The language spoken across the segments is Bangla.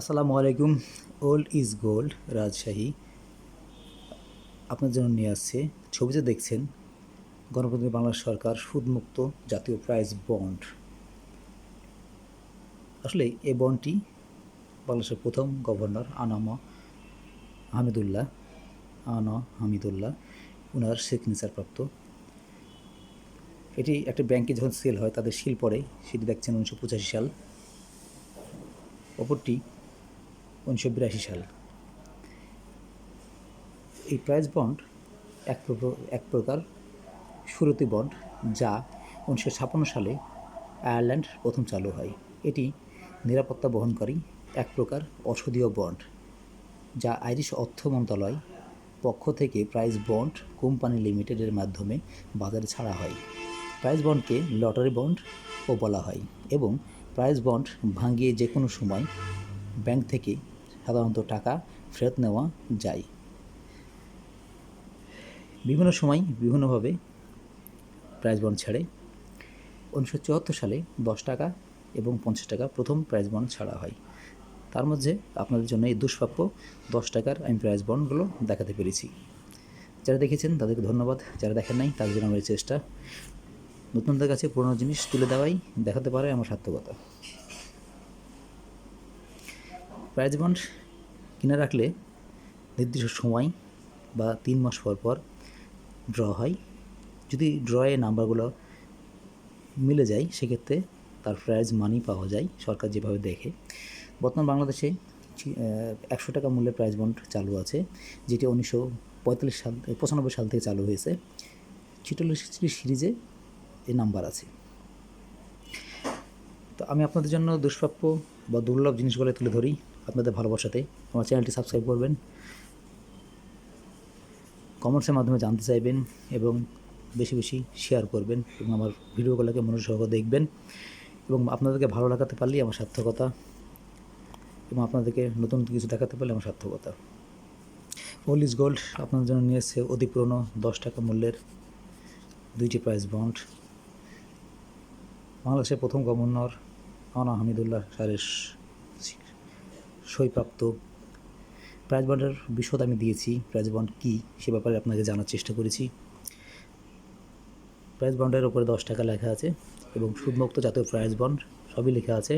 আসসালামু আলাইকুম। Old is gold Rajshahi. আপনার জন্য নিয়ে আসছে ছবিতে দেখছেন গণপ্রজাতন্ত্রী বাংলাদেশ সরকার সুদমুক্ত জাতীয় প্রাইজ বন্ড আসলে এই বন্ডটি বাংলাদেশের প্রথম গভর্নর আনামা হামিদুল্লাহ, আনা হামিদুল্লাহ ওনার সিগনেচার প্রাপ্ত এটি একটা ব্যাংকে যখন সেল হয়, তাদের শিল পড়ে, সেটি দেখছেন উনিশশো পঁচাশি সাল। অপরটি উনিশশো বিরাশি সাল। এই প্রাইজ বন্ড এক এক প্রকার সুরতি বন্ড যা উনিশশো ছাপ্পান্ন সালে আয়ারল্যান্ড প্রথম চালু হয়। এটি নিরাপত্তা বহনকারী এক প্রকার অসদীয় বন্ড যা আইরিশ অর্থ মন্ত্রণালয় পক্ষ থেকে প্রাইজ বন্ড কোম্পানি লিমিটেডের মাধ্যমে বাজারে ছাড়া হয়। প্রাইজ বন্ডকে লটারি বন্ড ও বলা হয় এবং প্রাইজ বন্ড ভাঙিয়ে যে কোনো সময় ব্যাংক থেকে সাধারণত টাকা ফেরত নেওয়া যায়। বিভিন্ন সময় বিভিন্নভাবে প্রাইজ বন্ড ছাড়ে। উনিশশো চুয়াত্তর সালে দশ টাকা এবং পঞ্চাশ টাকা প্রথম প্রাইজ বন্ড ছাড়া হয়। তার মধ্যে আপনাদের জন্য এই দুষ্প্রাপ্য দশ টাকার আমি প্রাইজ বন্ডগুলো দেখাতে পেরেছি। যারা দেখেছেন তাদেরকে ধন্যবাদ। যারা দেখেন নাই তাদের জন্য আমার চেষ্টা। নতুনদের কাছে পুরনো জিনিস তুলে দেওয়াই দেখাতে পারে আমার সার্থকতা। প্রাইজ বন্ড কিনে রাখলে নির্দিষ্ট সময় বা তিন মাস পর পর ড্র হয়। যদি ড্রয়ে নাম্বারগুলো মিলে যায়, সেক্ষেত্রে তার প্রাইজ মানি পাওয়া যায়, সরকার যেভাবে দেখে। বর্তমান বাংলাদেশে একশো টাকা মূল্যের প্রাইজ বন্ড চালু আছে, যেটি উনিশশো পঁয়তাল্লিশ সাল, পঁচানব্বই সাল থেকে চালু হয়েছে। ছিচল্লিশ সিরিজে এ নাম্বার আছে। তো আমি আপনাদের জন্য দুষ্প্রাপ্য বা দুর্লভ জিনিসগুলো তুলে ধরি আপনাদের ভালোবাসাতে। আমার চ্যানেলটি সাবস্ক্রাইব করবেন। কমেন্টসের মাধ্যমে জানতে চাইবেন এবং বেশি বেশি শেয়ার করবেন এবং আমার ভিডিওগুলোকে মনোযোগ দেখবেন এবং আপনাদেরকে ভালো লাগাতে পারলেই আমার সার্থকতা এবং আপনাদেরকে নতুন কিছু দেখাতে পারলে আমার সার্থকতা। ওল ইজ গোল্ড আপনাদের জন্য নিয়ে এসেছে অতি পুরনো দশ টাকা মূল্যের দুইটি প্রাইজ বন্ড বাংলাদেশের প্রথম গভর্নর আনা হামিদুল্লাহ স্যারের সইপ্রাপ্ত প্রাইজ বন্ডের বিশদ আমি দিয়েছি। প্রাইজ বন্ড কী সে ব্যাপারে আপনাকে জানার চেষ্টা করেছি। প্রাইজ বন্ডের ওপরে দশ টাকা লেখা আছে এবং সুদমুক্ত জাতীয় প্রাইজ বন্ড সবই লেখা আছে।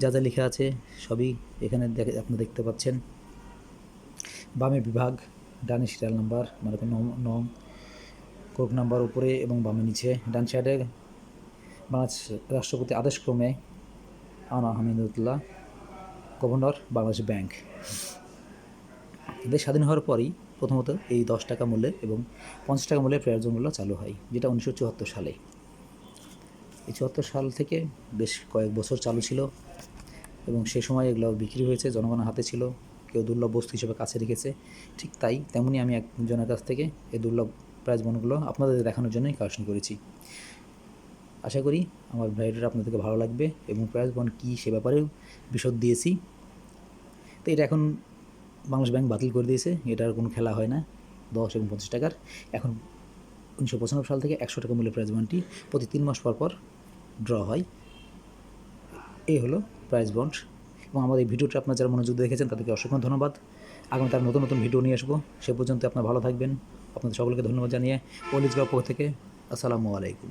যা যা লেখা আছে সবই এখানে দেখে, আপনি দেখতে পাচ্ছেন। বামে বিভাগ, ডানে সিরিয়াল নাম্বার মানে নং কোক নাম্বার উপরে এবং বামে নিচে। ডান সাইডে বাংলাদেশ রাষ্ট্রপতি আদেশক্রমে আনা হামিদুল্লাহ, গভর্নর, বাংলাদেশ ব্যাংক। দেশ স্বাধীন হওয়ার পরই প্রথমত এই দশ টাকা মূল্যের এবং পঞ্চাশ টাকা মূল্যের প্রয়োজনগুলো চালু হয়, যেটা উনিশশো চুয়াত্তর সালে। এই চুয়াত্তর সাল থেকে বেশ কয়েক বছর চালু ছিল এবং সে সময় এগুলো বিক্রি হয়েছে, জনগণের হাতে ছিল, কেউ দুর্লভ বস্তু হিসেবে কাছে রেখেছে। ঠিক তাই তেমনই আমি একজনের কাছ থেকে এই দুর্লভ প্রাইজ বনগুলো আপনাদের দেখানোর জন্যই কালেকশন করেছি। আশা করি আমার ভিডিওটা আপনাদেরকে ভালো লাগবে এবং প্রাইজ বন্ড কী সে ব্যাপারেও বিশদ দিয়েছি। তো এটা এখন বাংলাদেশ ব্যাংক বাতিল করে দিয়েছে, এটার কোনো খেলা হয় না, দশ এবং পঞ্চাশ টাকার। এখন উনিশশো পঁচানব্বই সাল থেকে একশো টাকা মূল্যের প্রাইজ বন্ডটি প্রতি তিন মাস পর পর ড্র হয়। এই হলো প্রাইজ বন্ড। এবং আমাদের এই ভিডিওটা আপনার যারা মনোযোগ দেখেছেন, তাদেরকে অসংখ্য ধন্যবাদ। আগামী তার নতুন নতুন ভিডিও নিয়ে আসব। সে পর্যন্ত আপনার ভালো থাকবেন। আপনাদের সকলকে ধন্যবাদ জানিয়ে পলিশ পক্ষ থেকে আসসালামু আলাইকুম।